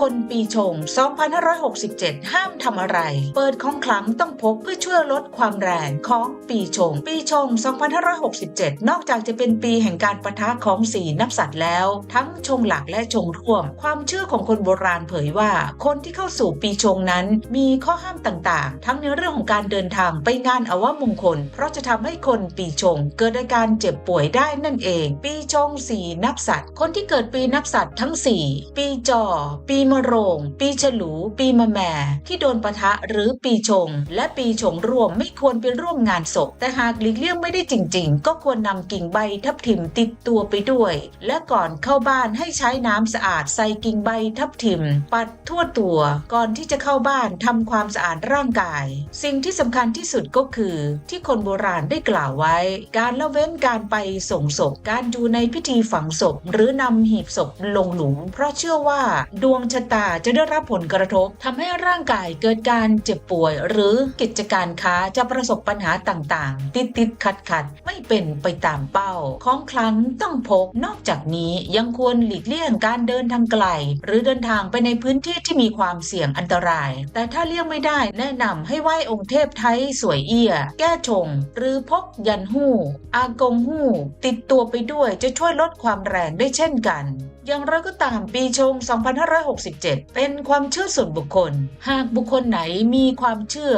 คนปีชง 2567 ห้ามทำอะไร เปิดของขลังต้องพกเพื่อช่วยลดความแรงของปีชง ปีชง 2567 นอกจากจะเป็นปีแห่งการประทะของสีนับสัตว์แล้ว ทั้งชงหลักและชงร่วม ความเชื่อของคนโบราณเผยว่า คนที่เข้าสู่ปีชงนั้นมีข้อห้ามต่างๆ ทั้งในเรื่องของการเดินทางไปงานอวมงคล เพราะจะทำให้คนปีชง เกิดอาการเจ็บป่วยได้นั่นเอง ปีชงสีนับสัตว์ คนที่เกิดปีนับสัตว์ทั้ง 4 ปีจอ ปีมะโรง ปีฉลู ปีมะแม่ ที่โดนปะทะหรือปีชง และปีชงร่วมไม่ควรไปร่วมงานศพ แต่หากหลีกเลี่ยงไม่ได้จริง ๆ ก็ควรนำกิ่งใบทับทิมติดตัวไปด้วย และก่อนเข้าบ้านให้ใช้น้ำสะอาดใส่กิ่งใบทับทิม ปัดทั่วตัวก่อนที่จะเข้าบ้านทำความสะอาดร่างกาย สิ่งที่สำคัญที่สุดก็คือ ที่คนโบราณได้กล่าวไว้ การละเว้นการไปส่งศพ การอยู่ในพิธีฝังศพ หรือนำหีบศพลงหลุม เพราะเชื่อว่าดวงชะตาจะได้รับผลกระทบทำให้ร่างกายเกิดการเจ็บป่วย หรือกิจการค้าจะประสบปัญหาต่างๆ ติดติดขัดขัดไม่เป็นไปตามเป้า ของคลังต้องพก นอกจากนี้ยังควรหลีกเลี่ยงการเดินทางไกล หรือเดินทางไปในพื้นที่ที่มีความเสี่ยงอันตราย แต่ถ้าเลี่ยงไม่ได้แนะนำให้ไหว้องค์เทพไทยสวยเอี้ย แก้ชง หรือพกยันหู้ อากงหู้ ติดตัวไปด้วยจะช่วยลดความแรงได้เช่นกัน อย่างไรก็ตามปีชง 2567 เป็นความเชื่อส่วนบุคคล หากบุคคลไหนมีความเชื่อ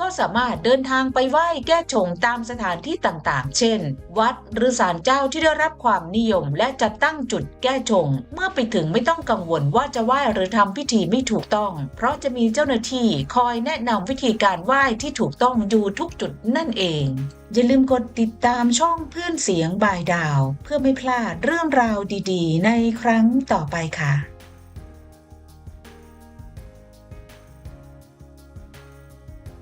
ก็สามารถเดินทางไปไหว้แก้ชงตามสถานที่ต่างๆ เช่น วัดหรือศาลเจ้าที่ได้รับความนิยม และจัดตั้งจุดแก้ชง เมื่อไปถึงไม่ต้องกังวลว่าจะไหว้หรือทำพิธีไม่ถูกต้อง เพราะจะมีเจ้าหน้าที่คอยแนะนำวิธีการไหว้ที่ถูกต้องอยู่ทุกจุดนั่นเอง อย่าลืมกดติดตามช่องเพื่อนเสียงบายดาว เพื่อไม่พลาดเรื่องราวดี ๆ ในครั้งต่อไปค่ะ